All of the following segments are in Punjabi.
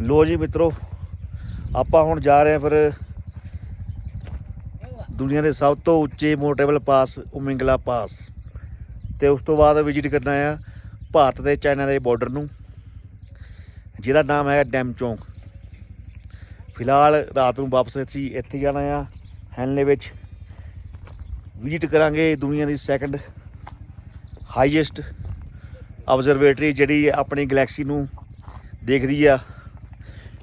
ਲੋ ਜੀ ਮਿੱਤਰੋ, ਆਪਾਂ ਹੁਣ ਜਾ ਰਹੇ ਹਾਂ ਫਿਰ ਦੁਨੀਆ ਦੇ ਸਭ ਤੋਂ ਉੱਚੇ ਮੋਟੇਬਲ ਪਾਸ, ਉਮਿੰਗਲਾ ਪਾਸ। ਤੇ ਉਸ ਤੋਂ ਬਾਅਦ ਵਿਜ਼ਿਟ ਕਰਨਾ ਆ ਭਾਰਤ ਤੇ ਚਾਈਨਾ ਦੇ ਬਾਰਡਰ ਨੂੰ, ਜਿਹਦਾ ਨਾਮ ਹੈ ਡੈਮ ਚੌਂਕ। ਫਿਲਹਾਲ ਰਾਤ ਨੂੰ ਵਾਪਸ ਅਸੀਂ ਇੱਥੇ ਜਾਣਾ ਆ, ਹੈਨਲੇ ਵਿੱਚ। ਵਿਜ਼ਿਟ ਕਰਾਂਗੇ ਦੁਨੀਆ ਦੀ ਸੈਕੰਡ ਹਾਈਐਸਟ ਆਬਜ਼ਰਵੇਟਰੀ ਜਿਹੜੀ ਆਪਣੀ ਗੈਲੈਕਸੀ ਨੂੰ ਦੇਖਦੀ ਆ।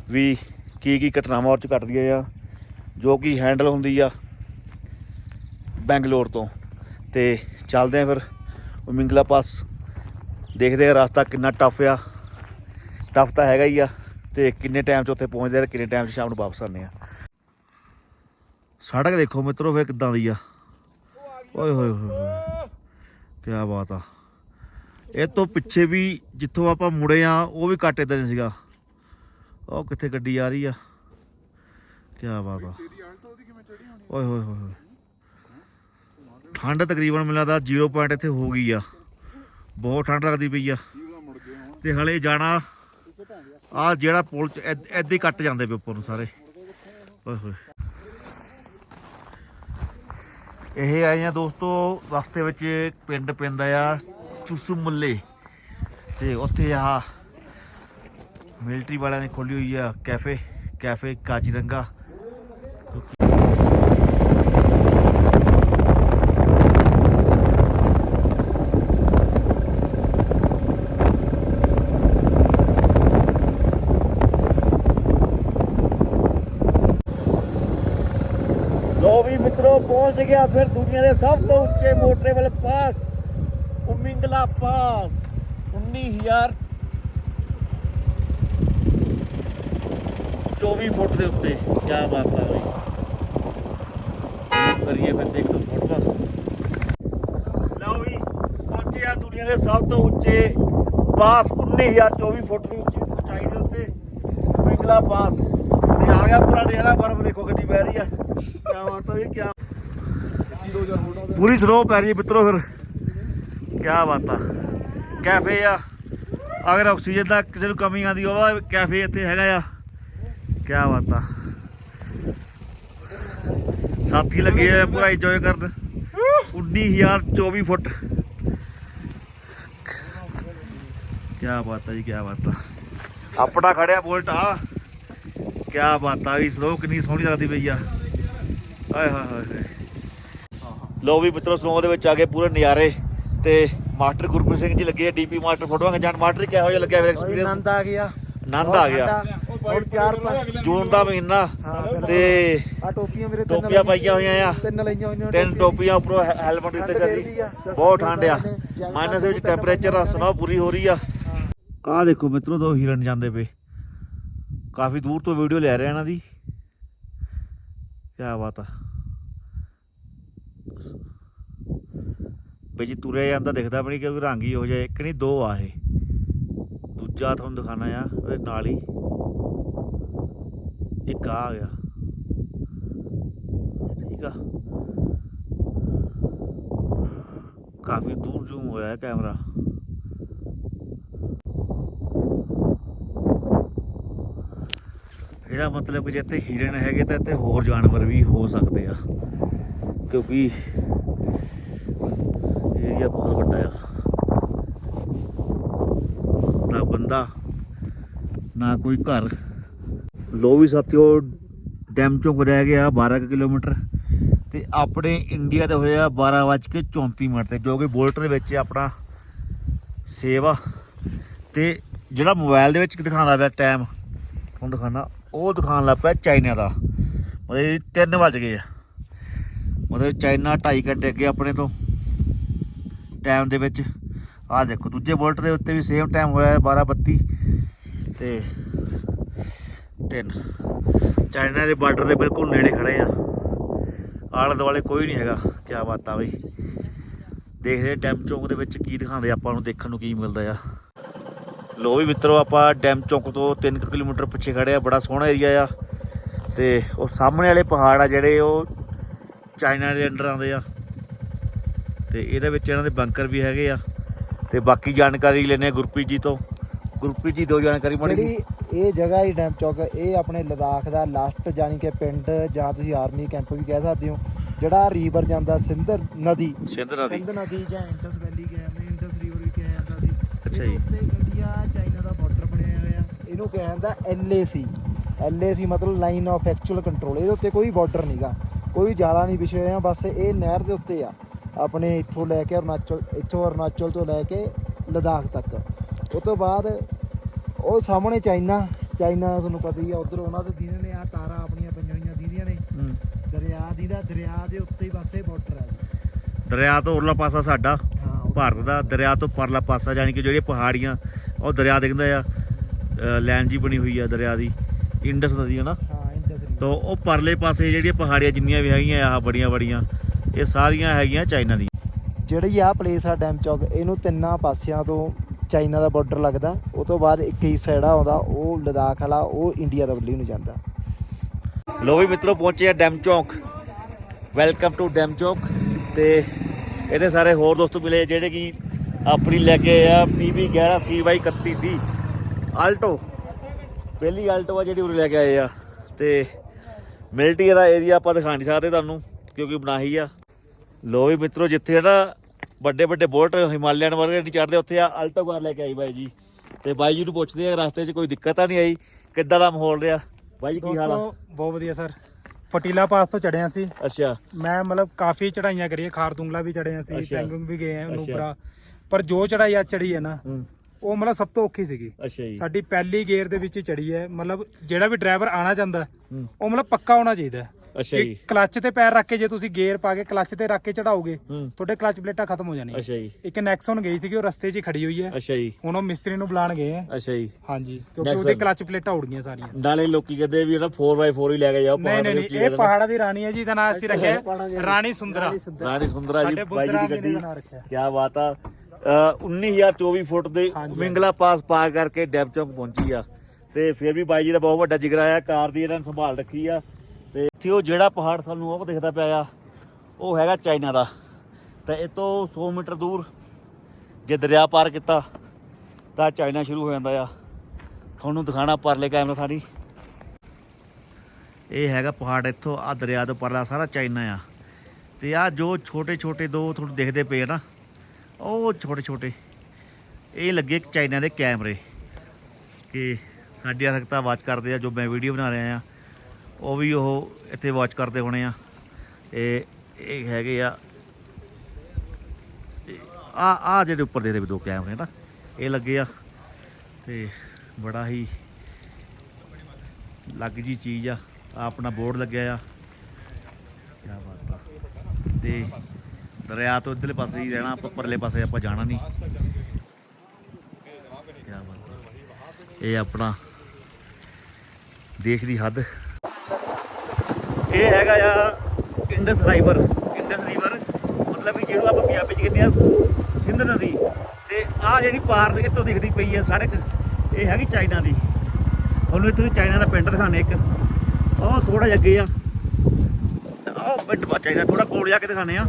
ਵੀ ਕੀ ਕੀ ਘਟਨਾਵਾਂ ਉਹ ਚ ਘਟਦੀਆਂ ਆ, ਜੋ ਕਿ ਹੈਂਡਲ ਹੁੰਦੀ ਆ ਬੈਂਗਲੌਰ ਤੋਂ। ਤੇ ਚੱਲਦੇ ਆ ਫਿਰ ਉਮਿੰਗਲਾ ਪਾਸ। ਦੇਖਦੇ ਆ ਰਸਤਾ ਕਿੰਨਾ ਟਫ ਆ। ਟਫ ਤਾਂ ਹੈਗਾ ਹੀ ਆ ਤੇ ਕਿੰਨੇ ਟਾਈਮ 'ਚ ਉੱਥੇ ਪਹੁੰਚਦੇ ਆ ਤੇ ਕਿੰਨੇ ਟਾਈਮ 'ਚ ਸ਼ਾਮ ਨੂੰ ਵਾਪਸ ਆਉਂਦੇ ਆ। ਸੜਕ ਦੇਖੋ ਮਿੱਤਰੋ ਫਿਰ ਕਿੱਦਾਂ ਦੀ ਆ। ਓਏ ਹੋਏ ਹੋਏ ਹੋਏ। ਕੀ ਬਾਤ ਆ। ਇਹ ਤੋਂ ਪਿੱਛੇ ਵੀ ਜਿੱਥੋਂ ਆਪਾਂ ਮੁੜੇ ਆ, ਉਹ ਵੀ ਕੱਟ ਇਦਾਂ ਸੀਗਾ। ਉਹ ਕਿੱਥੇ ਗੱਡੀ ਆ ਰਹੀ ਆ? ਕੀ ਬਾਤ ਆ। ਓਏ ਹੋਏ ਹੋਏ ਹੋਏ ਠੰਡ ਤਕਰੀਬਨ ਮਿਲਦਾ ਲੱਗਦਾ 0 ਪੁਆਇੰਟ ਇੱਥੇ ਹੋ ਗਈ ਆ। ਬਹੁਤ ਠੰਡ ਲੱਗਦੀ ਪਈ ਆ। ਤੇ ਹਲੇ ਜਾਣਾ, ਆ ਜਿਹੜਾ ਪੁਲ ਚ ਐਦ- ਹੀ ਕੱਟ ਜਾਂਦੇ ਪਏ ਉੱਪਰ ਨੂੰ ਸਾਰੇ। ਓਏ, ਹੋਏ। ਇਹ ਆਏ ਆ ਦੋਸਤੋ, ਰਸਤੇ ਵਿੱਚ ਪਿੰਡ ਪੈਂਦਾ ਆ, ਚੁਸੂ ਮੁੱਲੇ। ਤੇ ਉੱਥੇ ਆ ਮਿਲਟਰੀ ਵਾਲਿਆਂ ਨੇ ਖੋਲੀ ਹੋਈ ਆ ਕੈਫੇ ਕੈਫੇ ਕਾਜੀਰੰਗਾ। ਲੋ ਵੀ ਮਿੱਤਰੋ, ਪਹੁੰਚ ਗਿਆ ਫਿਰ ਦੁਨੀਆ ਦੇ ਸਭ ਤੋਂ ਉੱਚੇ ਮੋਟਰੇਬਲ ਪਾਸ, ਉਮਿੰਗਲਾ ਪਾਸ 19000 24 ਫੁੱਟ ਦੇ ਉੱਤੇ ਕੀ ਬਾਤ ਆ ਬਈ। ਕਰੀਏ ਫਿਰ ਦੇਖ ਲਓ ਫੋਟੋਆਂ ਲਓ ਵੀ, ਪਹੁੰਚੇ ਆ ਦੁਨੀਆ ਦੇ ਸਭ ਤੋਂ ਉੱਚੇ ਪਾਸ 19024 ਫੁੱਟ ਦੀ ਉੱਚੀ ਉਚਾਈ ਦੇ ਉੱਤੇ। ਉਮਿੰਗਲਾ ਪਾਸ। ਤੇ ਆ ਗਿਆ ਪੂਰਾ ਨਜ਼ਾਰਾ ਬਰਫ਼ ਦੇਖੋ ਗੱਡੀ ਪੈ ਰਹੀ ਆ। ਕਿਆ ਬਾਤ ਆ ਕਿਆ ਪੂਰੀ ਸਨੋ ਪੈ ਰਹੀ ਹੈ ਮਿੱਤਰੋ ਫਿਰ। ਕਿਆ ਬਾਤ ਆ। ਕੈਫੇ ਆ। ਅਗਰ ਆਕਸੀਜਨ ਦਾ ਕਿਸੇ ਨੂੰ ਕਮੀ ਆਂਦੀ ਉਹਦਾ ਕੈਫੇ ਇੱਥੇ ਹੈਗਾ ਆ। ਕਿਆ ਬਾਤ ਆ। ਸਾਥੀ ਲੱਗੇ ਹੋਏ ਪੂਰਾ ਇੰਜੋਏ ਕਰਨ। 19024 ਫੁੱਟ। ਕਿਆ ਬਾਤ ਆ ਜੀ ਕਿਆ ਬਾਤ ਆ। ਆਪਣਾ ਖੜਿਆ ਬੁਲਟ ਆ। ਕਿਆ ਬਾਤ ਆ ਵੀ ਸਲੋ ਕਿੰਨੀ ਸੋਹਣੀ ਲੱਗਦੀ ਪਈ ਆ। ਆਏ ਹਾਏ ਹਾਏ ਲੋ ਵੀ ਮਿੱਤਰੋ ਸਨੋ ਦੇ ਵਿੱਚ ਆ ਗਏ ਪੂਰੇ ਨਜ਼ਾਰੇ। ਤੇ ਮਾਸਟਰ ਗੁਰਪ੍ਰੀਤ ਸਿੰਘ ਜੀ ਲੱਗੇ ਡੀਪੀ ਮਾਸਟਰ ਫੋਟੋਆਂ ਖਿਚਾਣ ਮਾਸਟਰ ਕਿਹੋ ਜਿਹਾ ਲੱਗਿਆ ਫਿਰ ਐਕਸਪੀਰੀਅੰਸ ਆਨੰਦ ਆ ਗਿਆ। ਆਨੰਦ ਆ ਗਿਆ। ਹੁਣ ਜੂਨ ਦਾ ਮਹੀਨਾ। ਤੇ ਆ ਟੋਪੀਆਂ ਮੇਰੇ ਤਿੰਨ ਟੋਪੀਆਂ ਪਾਈਆਂ ਹੋਈਆਂ ਆ। ਤਿੰਨ ਲਈਆਂ ਹੋਈਆਂ ਤਿੰਨ ਟੋਪੀਆਂ। ਉੱਪਰੋਂ ਹੈਲਮਟ ਦਿੱਤੇ ਸੀ ਬਹੁਤ ਠੰਡ ਆ। ਮਾਈਨਸ ਵਿੱਚ ਟੈਂਪਰੇਚਰ ਆ ਸਨੋ ਪੂਰੀ ਹੋ ਰਹੀ ਆ। ਆਹ ਦੇਖੋ ਮਿੱਤਰੋ ਦੋ ਹਿਰਨ ਜਾਂਦੇ ਪਏ। ਕਾਫੀ ਦੂਰ ਤੋਂ ਵੀਡੀਓ ਲੈ ਰਹੇ ਆ ਇਹਨਾਂ ਦੀ। ਕੀ ਬਾਤ ਆ। ਜੀ ਤੁਰਿਆ ਜਾਂਦਾ ਦਿਖਦਾ ਵੀ ਨਹੀਂ ਕਿਉਂਕਿ ਰੰਗ ਹੀ ਹੋ। ਜਾਏ ਇੱਕ ਨਹੀਂ ਦੋ ਆ ਇਹ। ਦੂਜਾ ਤੁਹਾਨੂੰ ਦਿਖਾਣਾ ਆ ਉਹਦੇ ਨਾਲ ਹੀ। ਇੱਕ ਆ ਗਿਆ। ਠੀਕ ਆ। ਕਾਫੀ ਦੂਰ ਜ਼ੂਮ ਹੋਇਆ ਹੈ ਕੈਮਰਾ ਇਹਦਾ ਮਤਲਬ ਕਿ ਜਿੱਥੇ ਹਿਰਨ ਹੈਗੇ ਤਾਂ ਇੱਥੇ ਹੋਰ ਜਾਨਵਰ ਵੀ ਹੋ ਸਕਦੇ ਆ। ਕਿਉਂਕਿ ਏਰੀਆ ਬਹੁਤ ਵੱਡਾ ਆ। ਨਾ ਬੰਦਾ, ਨਾ ਕੋਈ ਘਰ। ਲੋ ਵੀ ਸਾਥੀਓ, ਡੈਮ ਚੋਂ ਰਹਿ ਗਿਆ 12 ਕੁ ਕਿਲੋਮੀਟਰ। ਤੇ ਆਪਣੇ ਇੰਡੀਆ ਦੇ ਹੋਇਆ 12:34 ਮਿੰਟ ਤੇ, ਜੋ ਕਿ ਬੁਲਟ ਦੇ ਵਿੱਚ ਆਪਣਾ ਸੇਵ। ਆ ਤੇ ਜਿਹੜਾ ਮੋਬਾਈਲ ਦੇ ਵਿੱਚ ਦਿਖਾਉਂਦਾ ਪਿਆ ਟਾਈਮ ਤੁਹਾਨੂੰ ਦਿਖਾਣਾ ਉਹ ਦਿਖਾਉਣ ਲੱਗ ਪਿਆ ਚਾਈਨਾ ਦਾ। ਮਤਲਬ 3 ਵਜ ਗਏ ਆ। ਮਤਲਬ ਚਾਈਨਾ 2.5 ਘੰਟੇ ਅੱਗੇ ਆਪਣੇ ਤੋਂ ਟਾਈਮ ਦੇ ਵਿੱਚ। ਆਹ ਦੇਖੋ, ਦੂਜੇ ਬੁਲਟ ਦੇ ਉੱਤੇ ਵੀ ਸੇਮ ਟਾਈਮ ਹੋਇਆ ਹੈ 12:32 ਤੇ ਤਿੰਨ। ਚਾਈਨਾ ਦੇ ਬਾਰਡਰ ਦੇ ਬਿਲਕੁਲ ਨੇੜੇ ਖੜੇ ਆ। ਆਲੇ ਦੁਆਲੇ ਕੋਈ ਨਹੀਂ ਹੈਗਾ। ਕੀ ਬਾਤ ਆ ਬਈ। ਦੇਖਦੇ ਡੈਮ ਚੌਂਕ ਦੇ ਵਿੱਚ ਕੀ ਦਿਖਾਉਂਦੇ ਆਪਾਂ ਨੂੰ ਦੇਖਣ ਨੂੰ ਕੀ ਮਿਲਦਾ ਆ। ਲੋ ਵੀ ਮਿੱਤਰੋ, ਆਪਾਂ ਡੈਮ ਚੌਂਕ ਤੋਂ 3 ਕਿਲੋਮੀਟਰ ਪਿੱਛੇ ਖੜੇ ਆ। ਬੜਾ ਸੋਹਣਾ ਏਰੀਆ ਆ। ਤੇ ਉਹ ਸਾਹਮਣੇ ਵਾਲੇ ਪਹਾੜ ਆ ਜਿਹੜੇ ਉਹ ਚਾਈਨਾ ਦੇ ਅੰਡਰ ਆਉਂਦੇ ਆ। ਤੇ ਇਹਦੇ ਵਿੱਚ ਇਹਨਾਂ ਦੇ ਬੰਕਰ ਵੀ ਹੈਗੇ ਆ। ਤੇ ਬਾਕੀ ਜਾਣਕਾਰੀ ਲੈਣੇ ਗੁਰਪ੍ਰੀਤ ਜੀ ਤੋਂ। ਗੁਰਪ੍ਰੀਤ ਜੀ, ਦੋ ਜਾਣਕਾਰੀ ਮਾੜੀ ਇਹ ਜਗ੍ਹਾ ਹੀ ਡੈਮ ਚੌਕ ਇਹ ਆਪਣੇ ਲਦਾਖ ਦਾ ਲਾਸਟ ਜਾਨੀ ਕਿ ਪਿੰਡ ਜਾਂ ਤੁਸੀਂ ਆਰਮੀ ਕੈਂਪ ਵੀ ਕਹਿ ਸਕਦੇ ਹੋ ਜਿਹੜਾ ਰੀਵਰ ਜਾਂਦਾ ਸਿੰਧ ਨਦੀ। ਸਿੰਧ ਨਦੀ। ਸਿੰਧ ਨਦੀ ਜਾਂ ਇੰਡਸ ਵੈਲੀ ਮੈਂ ਇੰਡਸ ਰੀਵਰ ਵੀ ਕਿਹਾ ਜਾਂਦਾ ਸੀ। ਅੱਛਾ ਜੀ। ਉੱਤੇ ਇੰਡੀਆ ਚਾਈਨਾ ਦਾ ਬਾਰਡਰ ਬਣਿਆ ਹੋਇਆ ਇਹਨੂੰ ਕਿਹਾ ਜਾਂਦਾ LAC LAC ਮਤਲਬ ਲਾਈਨ ਆਫ ਐਕਚੁਅਲ ਕੰਟਰੋਲ ਇਹਦੇ ਉੱਤੇ ਕੋਈ ਬਾਰਡਰ ਨਹੀਂਗਾ ਕੋਈ ਜਾਲਾ ਨਹੀਂ ਵਿਛੇ ਹੋਇਆ ਬਸ ਇਹ ਨਹਿਰ ਦੇ ਉੱਤੇ ਆ। ਆਪਣੇ ਇੱਥੋਂ ਲੈ ਕੇ ਅਰੁਣਾਚਲ ਇੱਥੋਂ ਅਰੁਣਾਚਲ ਤੋਂ ਲੈ ਕੇ ਲਦਾਖ ਤੱਕ। ਉਹ ਤੋਂ ਬਾਅਦ ਉਹ ਸਾਹਮਣੇ ਚਾਈਨਾ ਚਾਈਨਾ ਤੁਹਾਨੂੰ ਪਤਾ ਹੀ ਆ ਉਧਰ ਉਹਨਾਂ ਦੇ ਦੀਨੇ ਨੇ ਆ ਤਾਰਾਂ ਆਪਣੀਆਂ ਪਈਆਂ ਹੋਈਆਂ ਦੀਦੀਆਂ ਨੇ। ਦਰਿਆ ਦੀ ਦਾ ਦਰਿਆ ਦੇ ਉੱਤੇ ਹੀ ਬਸ ਇਹ ਬਾਰਡਰ ਆ ਦਰਿਆ ਤੋਂ ਉਰਲਾ ਪਾਸਾ ਸਾਡਾ ਭਾਰਤ ਦਾ ਦਰਿਆ ਤੋਂ ਪਰਲਾ ਪਾਸਾ ਯਾਨੀ ਕਿ ਜਿਹੜੀਆਂ ਪਹਾੜੀਆਂ ਉਹ ਦਰਿਆ ਦਿਖਦਾ ਆ ਲੈਨ ਜੀ ਬਣੀ ਹੋਈ ਆ ਦਰਿਆ ਦੀ ਇੰਡਸ ਨਦੀ ਹੈ ਨਾ। ਹਾਂ ਇੰਡਸ ਤੋਂ ਉਹ ਪਰਲੇ ਪਾਸੇ ਜਿਹੜੀਆਂ ਪਹਾੜੀਆਂ ਜਿੰਨੀਆਂ ਵੀ ਹੈਗੀਆਂ ਆਹ ਬੜੀਆਂ ਬੜੀਆਂ ਇਹ ਸਾਰੀਆਂ ਹੈਗੀਆਂ ਚਾਈਨਾ ਦੀ ਜਿਹੜੀ ਆ ਪਲੇਸ ਆ ਡੈਮ ਚੌਕ ਇਹਨੂੰ ਤਿੰਨਾਂ ਪਾਸਿਆਂ ਤੋਂ ਚਾਈਨਾ ਦਾ ਬਾਰਡਰ ਲੱਗਦਾ, ਉਹ ਤੋਂ ਬਾਅਦ ਇੱਕ ਹੀ ਸਾਈਡ ਆਉਂਦਾ ਉਹ ਲਦਾਖ ਵਾਲਾ, ਉਹ ਇੰਡੀਆ ਦਾ ਵੱਲੀ ਨੂੰ ਜਾਂਦਾ। ਲੋ ਵੀ ਮਿੱਤਰੋ, ਪਹੁੰਚੇ ਆ Dam Chowk. Welcome to Dam Chowk. ਤੇ ਇਹਦੇ ਸਾਰੇ ਹੋਰ ਦੋਸਤ ਮਿਲੇ, ਜਿਹੜੇ ਕਿ ਆਪਣੀ ਲੈ ਕੇ ਆਏ ਆ PB 11 CY 31 ਦੀ ਆਲਟੋ ਪਹਿਲੀ ਆਲਟੋ ਆ ਜਿਹੜੀ ਉਰੇ ਲੈ ਕੇ ਆਏ ਆ। ਤੇ ਮਿਲਟਰੀ ਦਾ ਏਰੀਆ ਆਪਾਂ ਦਿਖਾ ਨਹੀਂ ਸਕਦੇ ਤੁਹਾਨੂੰ, ਕਿਉਂਕਿ ਬਣਾਹੀ ਆ। ਲੋ ਵੀ ਮਿੱਤਰੋ, ਜਿੱਥੇ ਨਾ ਵੱਡੇ ਵੱਡੇ ਬੋਲਟ ਹਿਮਾਲਿਆਨ ਵਰਗੇ ਨਹੀਂ ਚੜਦੇ ਉੱਥੇ ਆ ਆਲਟੋ ਕਾਰ ਲੈ ਕੇ ਆਈ ਬਾਈ ਜੀ। ਤੇ ਬਾਈ ਜੀ ਨੂੰ ਪੁੱਛਦੇ ਆ ਰਸਤੇ 'ਚ ਕੋਈ ਦਿੱਕਤ ਤਾਂ ਨਹੀਂ ਆਈ? ਕਿੱਦਾਂ ਦਾ ਮਾਹੌਲ ਰਿਹਾ? ਬਾਈ ਜੀ ਕੀ ਹਾਲ ਆ? ਦੋਸਤੋ ਬਹੁਤ ਵਧੀਆ ਸਰ। ਫਟੀਲਾ ਪਾਸ ਤੋਂ ਚੜਿਆ ਸੀ। ਅੱਛਾ। ਮੈਂ ਮਤਲਬ ਕਾਫੀ ਚੜਾਈਆਂ ਕਰੀਏ ਖਾਰਦੁੰਗਲਾ ਵੀ ਚੜੇ ਸੀ ਅੱਛਾ। ਪੈਂਗੁੰਗ ਵੀ ਗਏ ਆ। ਨੂਬਰਾ ਪਰ ਜੋ ਚੜਾਈ ਆ ਚੜੀ ਹੈ ਨਾ ਹੂੰ। ਉਹ ਮਤਲਬ ਸਭ ਤੋਂ ਔਖੀ ਸੀਗੀ। ਅੱਛਾ ਜੀ। ਸਾਡੀ ਪਹਿਲੀ ਗੇਅਰ ਦੇ ਵਿੱਚ ਹੀ ਚੜੀ ਹੈ। ਮਤਲਬ ਜਿਹੜਾ ਵੀ ਡਰਾਈਵਰ ਆਣਾ ਹੂੰ। ਉਹ ਮਤਲਬ ਪੱਕਾ ਹੋਣਾ ਚਾਹੀਦਾ। ਹੈ। ਅੱਛਾ ਕਿ ਜੀ। ਕਲੱਚ ਤੇ ਪੈਰ ਰੱਖ ਕੇ ਜੇ ਤੁਸੀਂ ਗੇਅਰ ਪਾ ਕੇ ਕਲੱਚ ਤੇ ਰੱਖ ਕੇ ਚੜਾਓਗੇ ਤੁਹਾਡੇ ਕਲੱਚ ਪਲੇਟਾਂ ਖਤਮ ਹੋ ਜਾਣੀਆਂ। ਅੱਛਾ ਜੀ। ਇੱਕ ਨੈਕਸਨ ਗਈ ਸੀਗੀ ਉਹ ਰਸਤੇ 'ਚ ਹੀ ਖੜੀ ਹੋਈ ਹੈ। ਅੱਛਾ ਜੀ। ਹੁਣ ਉਹ ਮਿਸਤਰੀ ਨੂੰ ਬੁਲਾਣ ਗਏ ਆ ਅੱਛਾ ਜੀ। ਹਾਂਜੀ ਕਿਉਂਕਿ। ਉਹਦੇ ਕਲੱਚ ਪਲੇਟਾਂ ਉੜ ਗਈਆਂ ਸਾਰੀਆਂ। ਨਾਲੇ ਲੋਕੀ ਕਹਿੰਦੇ ਵੀ ਨਾ 4x4 ਹੀ ਲੈ ਕੇ ਜਾਓ ਪਹਾੜ ਦੇ ਨਹੀਂ ਉੱਤੇ ਇਹ ਪਹਾੜਾਂ ਦੀ ਰਾਣੀ ਹੈ ਜੀ ਦਾ ਨਾਮ ਅਸੀਂ ਰੱਖਿਆ ਰਾਣੀ। ਸੁੰਦਰਾ। ਰਾਣੀ ਸੁੰਦਰਾ। ਜੀ ਬਾਈ ਜੀ ਦੀ ਗੱਡੀ। ਕੀ ਬਾਤ ਆ। ਅ, 19024 ਫੁੱਟ ਦੇ। ਮਿੰਗਲਾ ਪਾਸ ਪਾ ਕਰਕੇ ਡੈਮ ਚੌਕ ਪਹੁੰਚੀ ਆ। ਤੇ ਫਿਰ ਵੀ ਬਾਈ ਜੀ ਦਾ ਬਹੁਤ ਵੱਡਾ ਜਿਗਰਾ ਆ ਕਾਰ ਦੀ ਇਹਨਾਂ ਨੇ ਸੰਭਾਲ ਰੱਖੀ ਆ। ਤੇ ਇੱਥੇ ਉਹ ਜਿਹੜਾ ਪਹਾੜ ਸਾਨੂੰ ਉਹ ਦਿਖਦਾ ਪਿਆ ਆ, ਉਹ ਹੈਗਾ ਚਾਈਨਾ ਦਾ। ਤੇ ਇਹ ਤੋਂ 100 ਮੀਟਰ ਦੂਰ ਜੇ ਦਰਿਆ ਪਾਰ ਕੀਤਾ, ਤਾਂ ਚਾਈਨਾ ਸ਼ੁਰੂ ਹੋ ਜਾਂਦਾ ਆ। ਤੁਹਾਨੂੰ ਦਿਖਾਣਾ ਪਰਲੇ ਕੈਮਰਾ ਸਾਡੀ ਇਹ ਹੈਗਾ ਪਹਾੜ ਇੱਥੋਂ ਆ ਦਰਿਆ ਤੋਂ ਪਰਲਾ ਸਾਰਾ ਚਾਈਨਾ ਆ। ਤੇ ਆ ਜੋ ਛੋਟੇ ਛੋਟੇ ਦੋ ਤੁਹਾਨੂੰ ਦਿਖਦੇ ਪਏ ਆ ਨਾ, ਉਹ ਛੋਟੇ ਛੋਟੇ ਇਹ ਲੱਗੇ ਚਾਈਨਾ ਦੇ ਕੈਮਰੇ। ਕਿ ਸਾਡੀਆਂ ਹਰਕਤਾਂ ਵਾਚ ਕਰਦੇ ਆ ਜੋ ਮੈਂ ਵੀਡੀਓ ਬਣਾ ਰਿਹਾ ਆ। ਉਹ ਵੀ ਉਹ ਇੱਥੇ ਵਾਚ ਕਰਦੇ ਹੋਣੇ ਆ। ਇਹ ਇਹ ਹੈਗੇ ਆ। ਆ ਆ ਜਿਹੜੇ ਉੱਪਰ ਦੇ ਦੇ ਦੋ ਕੈਮਰੇ ਨਾ ਇਹ ਲੱਗੇ ਆ। ਤੇ ਬੜਾ ਹੀ ਲੱਗ ਜੀ ਚੀਜ਼ ਆ। ਆਹ ਆਪਣਾ ਬੋਰਡ ਲੱਗਿਆ ਆ। ਕੀ ਬਾਤ ਆ। ਤੇ ਦਰਿਆ ਤੋਂ ਇਧਰਲੇ ਪਾਸੇ ਹੀ ਰਹਿਣਾ, ਆਪਾਂ ਪਰਲੇ ਪਾਸੇ ਆਪਾਂ ਜਾਣਾ ਨਹੀਂ। ਕੀ ਬਾਤ ਇਹ ਆਪਣਾ ਦੇਸ਼ ਦੀ ਹੱਦ। ਇਹ ਹੈਗਾ ਆ ਇੰਡਸ ਰਾਈਵਰ ਇੰਡਸ ਰਿਵਰ ਮਤਲਬ ਕਿ ਜਿਹੜਾ ਆਪਾਂ ਪੰਜਾਬੀ ਚ ਕਹਿੰਦੇ ਆ ਸਿੰਧ ਨਦੀ। ਤੇ ਆ ਜਿਹੜੀ ਪਾਰ ਦੇ ਇੱਥੋਂ ਦਿਖਦੀ ਪਈ ਹੈ ਸੜਕ, ਇਹ ਹੈਗੀ ਚਾਈਨਾ ਦੀ। ਤੁਹਾਨੂੰ ਇੱਥੇ ਚਾਈਨਾ ਦਾ ਪਿੰਡ ਦਿਖਾਣੇ ਇੱਕ। ਉਹ ਥੋੜਾ ਜਿਹਾ ਅੱਗੇ ਆ। ਉਹ ਪਿੰਡ ਚਾਈਨਾ ਥੋੜਾ ਕੋਲ ਜਾ ਕੇ ਦਿਖਾਣੇ ਆ।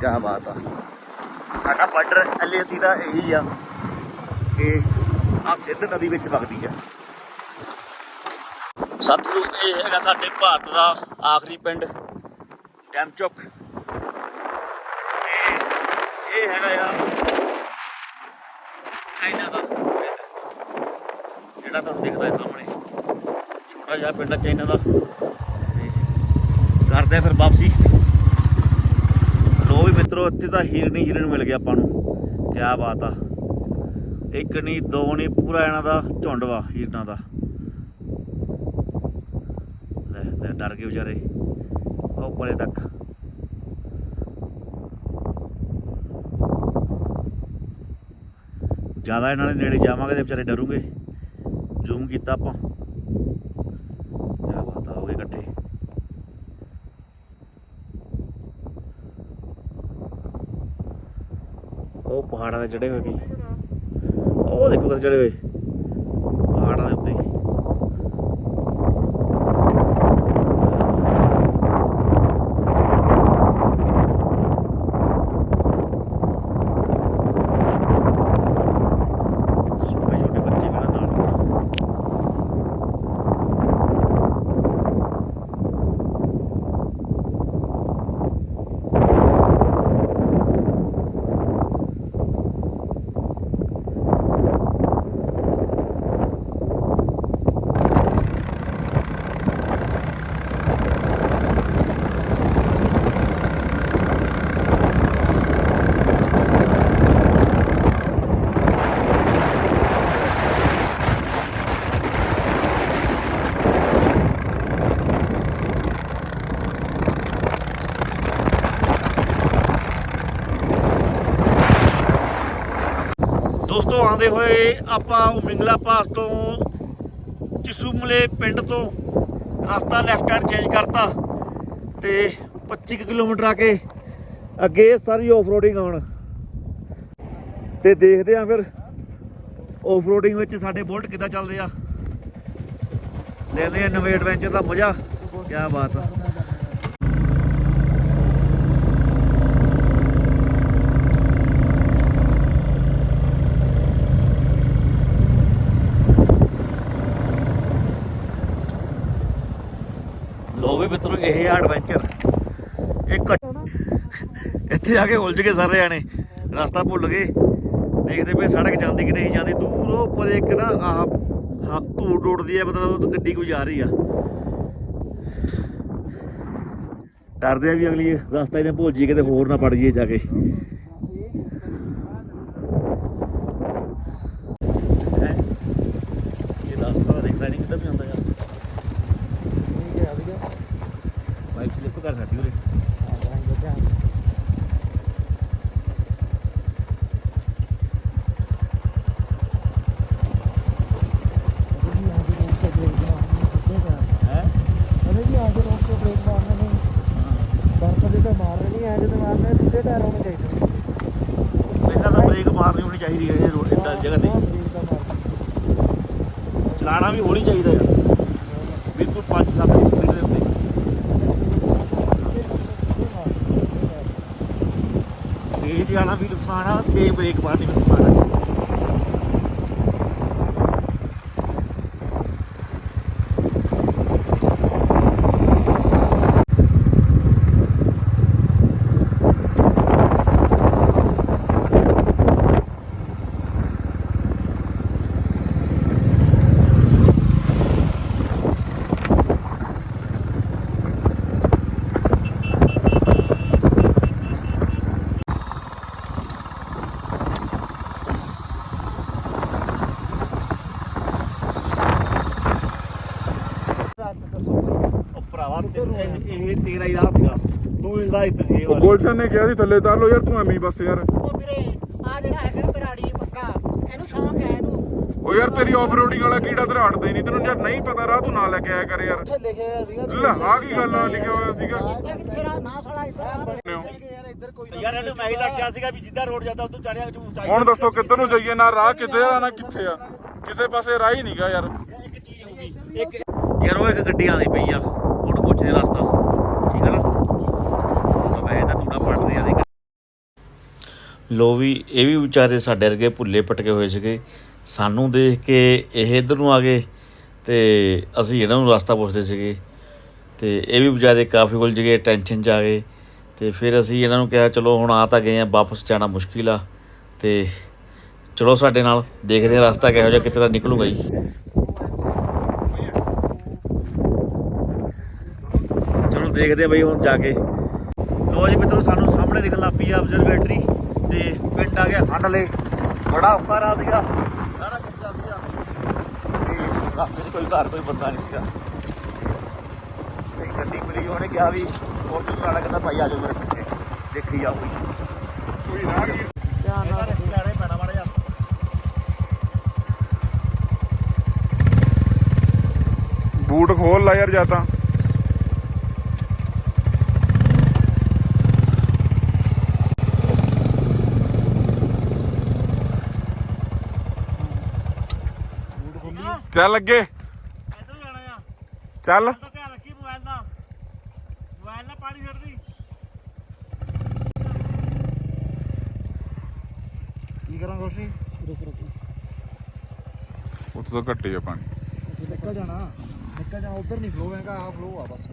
ਕੀ ਬਾਤ ਆ। ਸਾਡਾ ਬਾਰਡਰ ਐਲਏਸੀ ਦਾ ਇਹੀ ਆ ਕਿ ਆ ਸਿੰਧ ਨਦੀ ਵਿੱਚ ਵਗਦੀ ਆ। ਸਾਥੀਓ ਇਹ ਹੈਗਾ ਸਾਡੇ ਭਾਰਤ ਦਾ ਆਖਰੀ ਪਿੰਡ। ਟੈਮਚੁਕ ਤੇ ਇਹ ਹੈਗਾ ਆ ਚਾਈਨਾ ਦਾ ਪਿੰਡ। ਜਿਹੜਾ ਤੁਹਾਨੂੰ ਦਿਖਦਾ ਹੈ ਸਾਹਮਣੇ। ਛੋਟਾ ਜਿਹਾ ਪਿੰਡ ਆ ਚਾਈਨਾ ਦਾ। ਤੇ ਕਰਦੇ ਫਿਰ ਵਾਪਸੀ। ਲੋ ਵੀ ਮਿੱਤਰੋ, ਇੱਥੇ ਤਾਂ ਹੀਰਨ ਹੀ ਹੀਰਨ ਮਿਲ ਗਿਆ ਆਪਾਂ ਨੂੰ। ਕੀ ਬਾਤ ਆ। ਇੱਕ ਨਹੀਂ ਦੋ ਨਹੀਂ ਪੂਰਾ ਇਹਨਾਂ ਦਾ ਝੁੰਡ ਵਾ ਹੀਰਨਾਂ ਦਾ ਲੈ ਲੈ ਡਰ ਗਏ ਵਿਚਾਰੇ। ਉਹ ਪਰੇ ਤੱਕ। ਜ਼ਿਆਦਾ ਇਹਨਾਂ ਦੇ ਨੇੜੇ ਜਾਵਾਂਗੇ ਤੇ ਵਿਚਾਰੇ ਡਰੂਗੇ। ਜ਼ੂਮ ਕੀਤਾ ਆਪਾਂ। ਕਿਆ ਬਾਤ ਆ, ਹੋ ਗਏ ਇਕੱਠੇ। ਉਹ ਪਹਾੜਾਂ ਦੇ ਚੜੇ ਹੋਏ ਕੀ ਉਹ ਦੇਖੋ ਕਿੱਥੇ ਚੜੇ ਹੋਏ। ਪਹਾੜਾਂ ਦੇ ਉੱਤੇ। ਕਰਦੇ ਹੋਏ ਆਪਾਂ ਮਿੰਗਲਾ ਪਾਸ ਤੋਂ ਚਿਸੂਮਲੇ ਪਿੰਡ ਤੋਂ ਰਸਤਾ ਲੈਫਟ ਹੈਂਡ ਚੇਂਜ ਕਰਤਾ ਤੇ 25 ਕੁ ਕਿਲੋਮੀਟਰ ਆ ਕੇ ਅੱਗੇ ਸਾਰੀ ਆਫਰੋਡਿੰਗ ਆਉਣ। ਤੇ ਦੇਖਦੇ ਆ ਫਿਰ ਆਫਰੋਡਿੰਗ ਵਿੱਚ ਸਾਡੇ ਬੋਲਟ ਕਿੱਦਾਂ ਚੱਲਦੇ ਆ। ਲੈਂਦੇ ਆ ਨਵੇਂ ਐਡਵੈਂਚਰ ਦਾ ਮਜ਼ਾ ਕੀ ਬਾਤ ਆ। ਲੋ ਵੀ ਮਿੱਤਰੋ, ਇਹ ਆ ਐਡਵੈਂਚਰ ਇੱਕ ਇੱਥੇ ਆ ਕੇ ਉਲਝ ਗਏ ਸਾਰੇ ਜਾਣੇ। ਰਸਤਾ ਭੁੱਲ ਗਏ। ਦੇਖਦੇ ਪਏ ਸੜਕ ਜਾਂਦੀ ਕਿ ਨਹੀਂ ਜਾਂਦੀ। ਦੂਰ ਉਹ ਉੱਪਰ ਇੱਕ ਨਾ ਆਹ ਹਾਂ ਧੂੜ ਉੱਡਦੀ ਹੈ ਮਤਲਬ ਗੱਡੀ ਕੋਈ ਜਾ ਰਹੀ ਆ। ਡਰਦੇ ਆ ਵੀ ਅਗਲੀ ਰਸਤਾ ਇਹਨੇ ਭੁੱਲ ਜੀ ਕਿਤੇ ਹੋਰ ਨਾ ਪੜ ਜਾਈਏ ਜਾ ਕੇ ਹੈਂ? ਇਹ ਰਸਤਾ ਤਾਂ ਦੇਖਦਾ ਨਹੀਂ ਕਿੱਦਾਂ ਵੀ ਆਉਂਦਾ ਯਾਰ ਠੀਕ ਹੈ ਵਧੀਆ ਬਾਈਕ ਸਲਿੱਪ ਕਰ ਸਕਦੀ ਉਰੇ ਆ ਜਾਏਂਗੇ ਧਿਆਨ ਹੈ ਅਰੇ ਜੀ ਆਗੇ ਰੋਕ ਕੇ ਬ੍ਰੇਕ ਮਾਰਨੇ ਨੇ ਬਰਫ ਦੇ ਤਾਂ ਮਾਰ ਨਹੀਂ ਐ ਜਦੋਂ ਮਾਰਨੇ ਸਿੱਧੇ ਟਾਇਰ ਹੋਣੇ ਚਾਹੀਦੇ ਪਹਿਲਾਂ ਤਾਂ ਬ੍ਰੇਕ ਮਾਰਨੀ ਹੋਣੀ ਚਾਹੀਦੀ ਹੈ ਇਹ ਰੋਡ ਇੱਦਾਂ ਜਗ੍ਹਾ ਤੇ। ਚਲਾਣਾ ਵੀ ਹੋਣੀ ਚਾਹੀਦਾ ਯਾਰ। ਬਿਲਕੁਲ 5-7 ਦੀ ਸਪੀਡ ਦੇ ਉੱਤੇ ਤੇਜ਼ ਜਾਣਾ ਵੀ ਨੁਕਸਾਨ ਆ ਤੇ ਬ੍ਰੇਕ ਮਾਰਨੀ ਵੀ ਨੁਕਸਾਨ ਆ ਰਾਤ ਦੱਸੋ ਉਹ ਭਰਾਵਾ ਤੇ ਇਹ ਇਹ ਤੇਰਾ ਹੀ ਰਾਹ ਸੀਗਾ ਸੀ ਇਹ ਉਹ ਵਾਲਾ। ਗੁਲਸ਼ਨ ਨੇ ਕਿਹਾ ਸੀ ਥੱਲੇ ਤਾਰ ਲੋ ਯਾਰ ਤੂੰ ਐਵੇਂ ਹੀ ਬਸ ਯਾਰ। ਉਹ ਵੀਰੇ ਆ ਜਿਹੜਾ ਹੈਗਾ ਨਾ ਤਰਾੜੀ ਪੱਕਾ। ਇਹਨੂੰ ਸ਼ੌਂਕ ਹੈ ਇਹਨੂੰ। ਉਹ ਯਾਰ ਤੇਰੀ ਆਫ ਰੋਡਿੰਗ ਵਾਲਾ ਕੀੜਾ ਤੇਰਾ ਹਟਦਾ ਹੀ ਨਹੀਂ। ਤੈਨੂੰ ਯਾਰ ਨਹੀਂ ਪਤਾ ਰਾਹ ਤੂੰ ਨਾ ਲੈ ਕੇ ਆਇਆ ਕਰ ਯਾਰ। ਉੱਥੇ ਲਿਖਿਆ ਹੋਇਆ ਸੀਗਾ ਵੀ ਲੈ ਆ ਕੀ ਗੱਲ ਆ ਲਿਖਿਆ ਹੋਇਆ ਸੀਗਾ। ਇਸਦਾ ਕਿੱਥੇ ਰਾ ਨਾ ਸਾਲਾ ਇੱਧਰ ਆ। ਯਾਰ ਇੱਧਰ ਕੋਈ ਨਾ ਯਾਰ ਇਹਨੂੰ ਮੈਂ ਹੀ ਤਾਂ ਕਿਹਾ ਸੀਗਾ ਵੀ ਜਿੱਦਾਂ ਰੋਡ ਜਾਂਦਾ ਉਦੋਂ ਚੜਿਆ ਉਚਾਈ ਹੁਣ ਦੱਸੋ ਕਿੱਧਰ ਨੂੰ ਜਾਈਏ? ਨਾ ਰਾਹ ਕਿੱਥੇ ਆ ਨਾ ਕਿੱਥੇ ਆ? ਕਿਸੇ ਪਾਸੇ ਰਾਹ ਹੀ ਨਹੀਂਗਾ ਯਾਰ। ਇੱਕ ਚੀਜ਼ ਹੋ ਗਈ ਇੱਕ ਯਾਰ ਉਹ ਇੱਕ ਗੱਡੀ ਆਉਂਦੀ ਪਈ ਆ ਉਹਨੂੰ ਪੁੱਛਦੇ ਰਸਤਾ ਠੀਕ ਹੈ ਨਾ ਉਹ ਵੈਸੇ ਤਾਂ ਤੂੜਾ ਪੜਦੇ ਆ ਦੇ ਲੋ ਵੀ, ਇਹ ਵੀ ਵਿਚਾਰੇ ਸਾਡੇ ਵਰਗੇ ਭੁੱਲੇ ਪਟਕੇ ਹੋਏ ਸੀਗੇ। ਸਾਨੂੰ ਦੇਖ ਕੇ ਇਹ ਇਧਰ ਨੂੰ ਆ ਗਏ ਤੇ ਅਸੀਂ ਇਹਨਾਂ ਨੂੰ ਰਸਤਾ ਪੁੱਛਦੇ ਸੀਗੇ। ਤੇ ਇਹ ਵੀ ਵਿਚਾਰੇ ਕਾਫੀ ਉਲਝ ਗਏ ਟੈਨਸ਼ਨ 'ਚ ਆ ਗਏ। ਤੇ ਫਿਰ ਅਸੀਂ ਇਹਨਾਂ ਨੂੰ ਕਿਹਾ, ਚਲੋ ਹੁਣ ਆ ਤਾਂ ਗਏ ਆ, ਵਾਪਸ ਜਾਣਾ ਮੁਸ਼ਕਿਲ ਆ। ਤੇ ਚਲੋ ਸਾਡੇ ਨਾਲ ਦੇਖਦੇ ਆ ਰਸਤਾ ਕਿਹੋ ਜਿਹਾ ਕਿਤੇ ਦਾ ਨਿਕਲੂਗਾ ਜੀ। ਚਲੋ ਦੇਖਦੇ ਆ ਬਈ ਹੁਣ ਜਾ ਕੇ। ਲੋ ਜੀ ਮਿੱਤਰੋ, ਸਾਨੂੰ ਸਾਹਮਣੇ ਦਿਖਣ ਲੱਗ ਪਈ ਆ ਆਬਜ਼ਰਵੇਟਰੀ ਤੇ ਪਿੰਡ ਆ ਗਿਆ ਹੰਡਲੇ ਬੜਾ ਔਖਾ ਰਾਹ ਸੀਗਾ ਸਾਰਾ ਕੱਚਾ ਸੀਗਾ। ਤੇ ਰਸਤੇ 'ਚ ਕੋਈ ਘਰ ਕੋਈ ਬੰਦਾ ਨਹੀਂ ਸੀਗਾ। ਤੇ ਗੱਡੀ ਮਿਲੀ ਉਹਨੇ ਕਿਹਾ ਵੀ ਫੋਰਚੂਨਰ ਵਾਲਾ ਕਹਿੰਦਾ ਭਾਈ ਆ ਜਾਓ ਮੇਰੇ ਪਿੱਛੇ ਦੇਖੀ ਜਾਓ ਕੋਈ। ਧਿਆਨ ਇਹਦਾ ਨਾਲ ਰਿਸਕ ਲੈਣੇ ਪੈਣਾ ਮਾੜਾ ਜਿਹਾ। ਬੂਟ ਖੋਲ ਲੈ ਯਾਰ ਜਾਂ ਤਾਂ। ਚੱਲ ਅੱਗੇ। ਇੱਧਰ ਨੂੰ ਜਾਣਾ ਆ। ਚੱਲ। ਤਾਂ ਧਿਆਨ ਰੱਖੀ ਮੋਬਾਈਲ ਦਾ। ਮੋਬਾਈਲ ਨਾਲ ਪਾਣੀ ਛੱਡਦੀ ਕੀ ਕਰਾਂ ਗੋਸ਼ੀ ਰੁਕ ਰੁਕ। ਉੱਥੇ ਤਾਂ ਘੱਟੇ ਆ ਪਾਣੀ। ਨਿਕਲ ਜਾਣਾ। ਨਿਕਲ ਜਾ ਉਧਰ ਨਹੀਂ ਫਲੋ ਹੈਗਾ ਆਹ ਫਲੋ ਆ ਬਸ।